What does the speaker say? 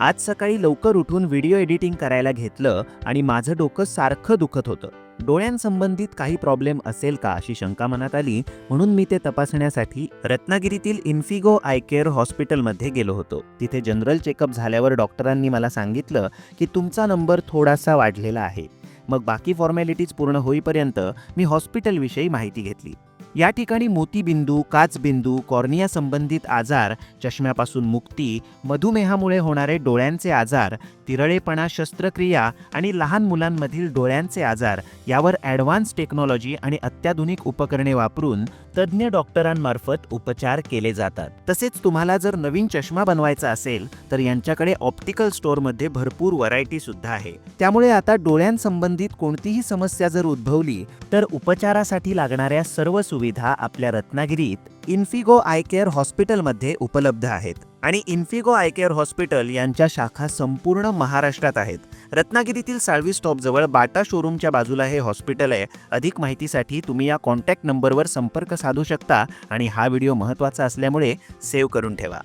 आज सकाळी लवकर उठून व्हिडिओ एडिटिंग करायला घेतलं आणि माझं डोकं सारखं दुखत होतं. डोळ्यांसंबंधित काही प्रॉब्लेम असेल का अशी शंका मनात आली म्हणून मी ते तपासण्यासाठी रत्नागिरीतील इन्फिगो आय केअर हॉस्पिटलमध्ये गेलो होतो. तिथे जनरल चेकअप झाल्यावर डॉक्टरांनी मला सांगितलं की तुमचा नंबर थोडासा वाढलेला आहे. मग बाकी फॉर्मॅलिटीज पूर्ण होईपर्यंत मी हॉस्पिटलविषयी माहिती घेतली. या ठिकाणी मोतीबिंदू काचबिंदू कॉर्निया संबंधित आजार चष्म्यापासून मुक्ती मधुमेहामुळे होणारे डोळ्यांचे आजार तिरळेपणा शस्त्रक्रिया आणि लहान मुलांमधील डोळ्यांचे आजार यावर ॲडव्हान्स टेक्नॉलॉजी आणि अत्याधुनिक उपकरणे वापरून तज्ज्ञ डॉक्टरांमार्फत उपचार केले जातात. तसेच तुम्हाला जर नवीन चष्मा बनवायचा असेल तर यांच्याकडे ऑप्टिकल स्टोअरमध्ये भरपूर व्हरायटी सुद्धा आहे. त्यामुळे आता डोळ्यांसंबंधित कोणतीही समस्या जर उद्भवली तर उपचारासाठी लागणाऱ्या सर्व सुविधा सुविधा आपल्या रत्नागिरीत इन्फिगो आय केअर हॉस्पिटलमध्ये उपलब्ध आहेत. आणि इन्फिगो आय केअर हॉस्पिटल यांच्या शाखा संपूर्ण महाराष्ट्रात आहेत. रत्नागिरीतील साळवी स्टॉपजवळ बाटा शोरूमच्या बाजूला हे हॉस्पिटल आहे. अधिक माहितीसाठी तुम्ही या कॉन्टॅक्ट नंबरवर संपर्क साधू शकता आणि हा व्हिडिओ महत्त्वाचा असल्यामुळे सेव्ह करून ठेवा.